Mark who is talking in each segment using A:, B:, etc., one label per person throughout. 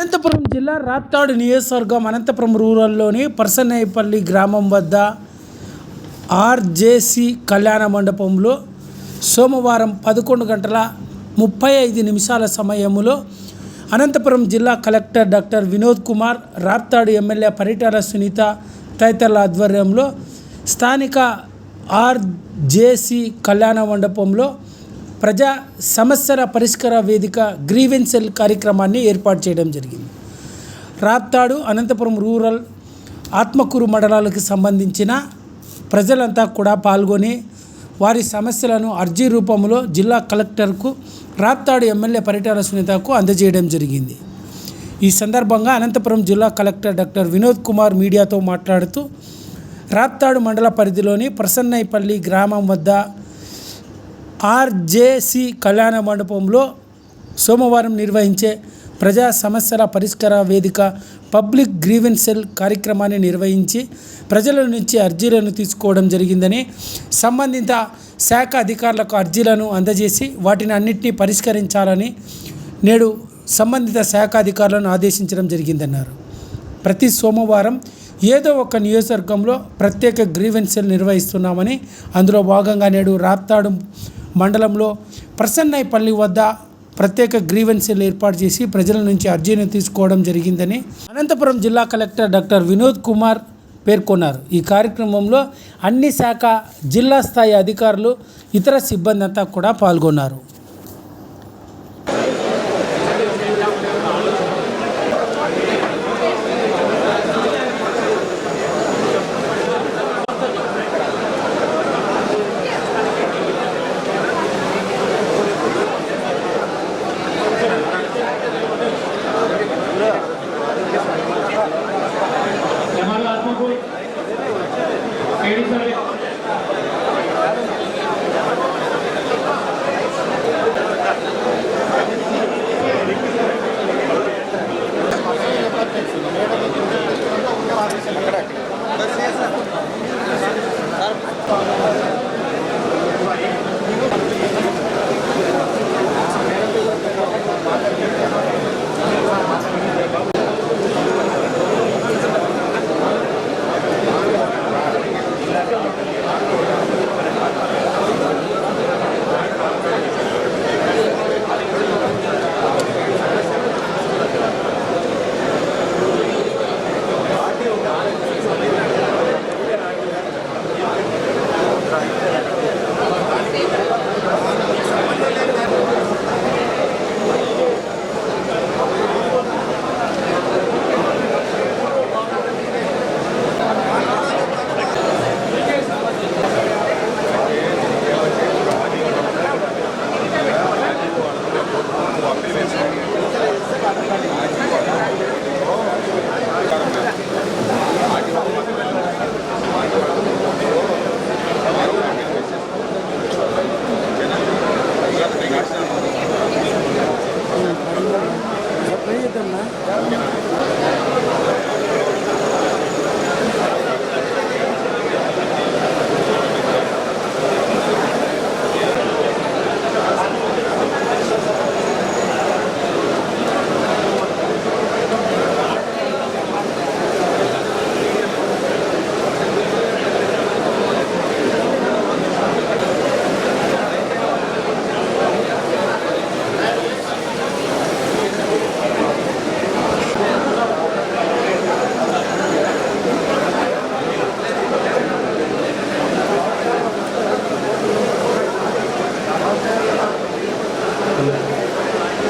A: అనంతపురం జిల్లా రాప్తాడు నియోజకవర్గం అనంతపురం రూరల్లోని పర్సనేపల్లి గ్రామం వద్ద ఆర్జేసి కళ్యాణ మండపంలో సోమవారం పదకొండు గంటల ముప్పై ఐదు నిమిషాల సమయంలో అనంతపురం జిల్లా collector doctor Vinod Kumar Raptadu MLA Paritala Sunitha తదితరుల ఆధ్వర్యంలో స్థానిక ఆర్జేసి కళ్యాణ మండపంలో ప్రజా సమస్యల పరిష్కార వేదిక గ్రీవెన్సెల్ కార్యక్రమాన్ని ఏర్పాటు చేయడం జరిగింది. రాప్తాడు అనంతపురం రూరల్ ఆత్మకూరు మండలాలకు సంబంధించిన ప్రజలంతా కూడా పాల్గొని వారి సమస్యలను అర్జీ రూపంలో జిల్లా కలెక్టర్కు రాప్తాడు ఎమ్మెల్యే పరిటాల సునీతకు అందజేయడం జరిగింది. ఈ సందర్భంగా అనంతపురం జిల్లా కలెక్టర్ డాక్టర్ వినోద్ కుమార్ మీడియాతో మాట్లాడుతూ రాప్తాడు మండల పరిధిలోని ప్రసన్నైపల్లి గ్రామం వద్ద ఆర్జేసి కళ్యాణ మండపంలో సోమవారం నిర్వహించే ప్రజా సమస్యల పరిష్కార వేదిక పబ్లిక్ గ్రీవెన్సెల్ కార్యక్రమాన్ని నిర్వహించి ప్రజల నుంచి అర్జీలను తీసుకోవడం జరిగిందని సంబంధిత శాఖ అధికారులకు అర్జీలను అందజేసి వాటిని అన్నింటినీ పరిష్కరించాలని నేడు సంబంధిత శాఖ అధికారులను ఆదేశించడం జరిగిందన్నారు. ప్రతి సోమవారం ఏదో ఒక నియోజకవర్గంలో ప్రత్యేక గ్రీవెన్సెల్ నిర్వహిస్తున్నామని అందులో భాగంగా నేడు రాప్తాడు మండలంలో ప్రసన్నైపల్లి వద్ద ప్రత్యేక గ్రీవెన్సీలు ఏర్పాటు చేసి ప్రజల నుంచి అర్జీని తీసుకోవడం జరిగిందని అనంతపురం జిల్లా కలెక్టర్ డాక్టర్ వినోద్ కుమార్ పేర్కొన్నారు. ఈ కార్యక్రమంలో అన్ని శాఖ జిల్లా స్థాయి అధికారులు ఇతర సిబ్బంది అంతా కూడా పాల్గొన్నారు.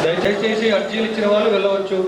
B: దయచేసి అర్జీలు ఇచ్చిన వాళ్ళు వెళ్ళవచ్చు.